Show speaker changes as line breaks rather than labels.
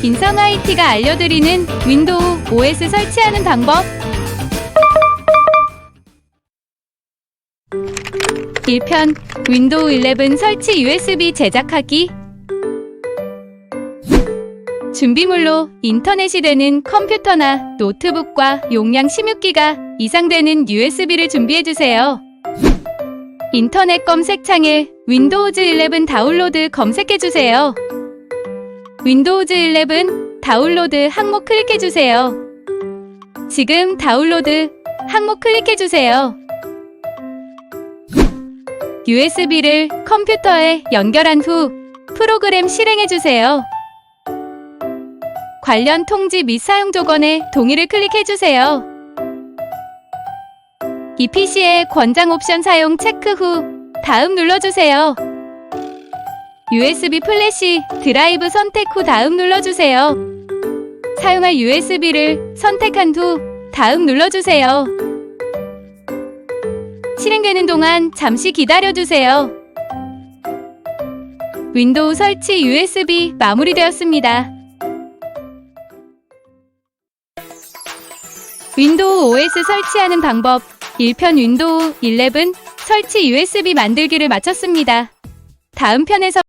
인성 IT가 알려드리는 윈도우 OS 설치하는 방법 1편 윈도우 11 설치 USB 제작하기 준비물로 인터넷이 되는 컴퓨터나 노트북과 용량 16기가 이상 되는 USB를 준비해 주세요. 인터넷 검색창에 윈도우즈 11 다운로드 검색해 주세요. 윈도우즈 11 다운로드 항목 클릭해주세요. 지금 다운로드 항목 클릭해주세요. USB를 컴퓨터에 연결한 후 프로그램 실행해주세요. 관련 통지 및 사용 조건에 동의를 클릭해주세요. 이 PC의 권장 옵션 사용 체크 후 다음 눌러주세요. USB 플래시 드라이브 선택 후 다음 눌러주세요. 사용할 USB를 선택한 후 다음 눌러주세요. 실행되는 동안 잠시 기다려주세요. 윈도우 설치 USB 마무리되었습니다. 윈도우 OS 설치하는 방법 1편 윈도우 11 설치 USB 만들기를 마쳤습니다. 다음 편에서